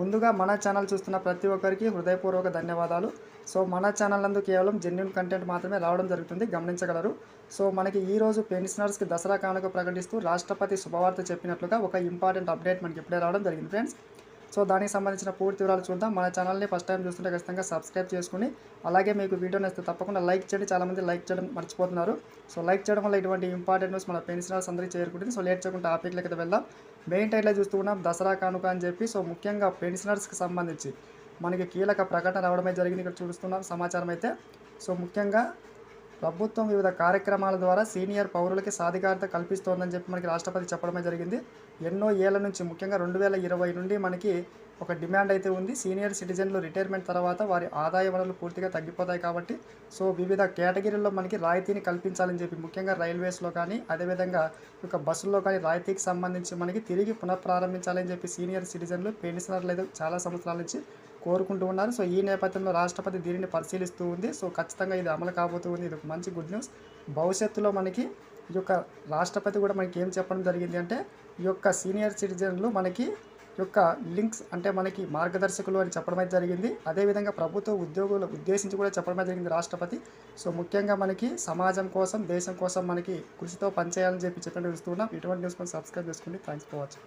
ముందుగా మన ఛానల్ చూస్తున్న ప్రతి ఒక్కరికి హృదయపూర్వక ధన్యవాదాలు. సో మన ఛానల్ నందు కేవలం జెన్యున్ కంటెంట్ మాత్రమే రావడం జరుగుతుంది గమనించగలరు. సో మనకి ఈరోజు పెన్షనర్స్కి దసరా కానుక ప్రకటిస్తూ రాష్ట్రపతి శుభవార్త చెప్పినట్లుగా ఒక ఇంపార్టెంట్ అప్డేట్ మనకి ఇప్పుడే రావడం జరిగింది ఫ్రెండ్స్ సో దానికి సంబంధించిన పూర్తి వివరాలు చూద్దాం. మన ఛానల్ని ఫస్ట్ టైం చూస్తుంటే ఖచ్చితంగా సబ్స్క్రైబ్ చేసుకుని అలాగే మీకు వీడియో నచ్చితే తప్పకుండా లైక్ చేయండి. చాలామంది లైక్ చేయడం మర్చిపోతున్నారు. సో లైక్ చేయడం వల్ల ఇటువంటి ఇంపార్టెంట్ న్యూస్ మన పెన్షనర్స్ అందరికీ చేరుకుంటుంది. సో లేట్ చేయకుండా టాపిక్లకి అయితే వెళ్దాం. మెయిన్ టైట్లో చూస్తూ ఉన్నాం దసరా కానుక అని చెప్పి. సో ముఖ్యంగా పెన్షనర్స్కి సంబంధించి మనకి కీలక ప్రకటన రావడమే జరిగింది. ఇక్కడ చూస్తున్నాం సమాచారం అయితే. సో ముఖ్యంగా ప్రభుత్వం వివిధ కార్యక్రమాల ద్వారా సీనియర్ పౌరులకి సాధికారత కల్పిస్తోందని చెప్పి మనకి రాష్ట్రపతి చెప్పడమే జరిగింది. ఎన్నో ఏళ్ళ నుంచి ముఖ్యంగా రెండు వేల ఇరవై నుండి మనకి ఒక డిమాండ్ అయితే ఉంది. సీనియర్ సిటిజన్లు రిటైర్మెంట్ తర్వాత వారి ఆదాయ వనరులు పూర్తిగా తగ్గిపోతాయి కాబట్టి సో వివిధ కేటగిరీల్లో మనకి రాయితీని కల్పించాలని చెప్పి ముఖ్యంగా రైల్వేస్లో కానీ అదేవిధంగా ఈ బస్సుల్లో కానీ రాయితీకి సంబంధించి మనకి తిరిగి పునఃప్రారంభించాలని చెప్పి సీనియర్ సిటిజన్లు పెన్షనర్లు అయితే చాలా సంవత్సరాల నుంచి కోరుకుంటూ ఉన్నారు. సో ఈ నేపథ్యంలో రాష్ట్రపతి దీనిని పరిశీలిస్తూ ఉంది. సో ఖచ్చితంగా ఇది అమలు కాబోతూ ఉంది. ఇది ఒక మంచి గుడ్ న్యూస్. భవిష్యత్తులో మనకి ఈ యొక్క రాష్ట్రపతి కూడా మనకి ఏం చెప్పడం జరిగింది అంటే ఈ యొక్క సీనియర్ సిటిజన్లు మనకి యొక్క లింక్స్ అంటే మనకి మార్గదర్శకులు అని చెప్పడం అయితే జరిగింది అదేవిధంగా ప్రభుత్వ ఉద్యోగులు ఉద్దేశించి కూడా చెప్పడమే జరిగింది రాష్ట్రపతి. సో ముఖ్యంగా మనకి సమాజం కోసం దేశం కోసం మనకి కృషితో పనిచేయాలని చెప్పి చెప్పినట్టు చూస్తున్నాం ఇటువంటి న్యూస్ మనం సబ్స్క్రైబ్ చేసుకోండి. Thanks for watching.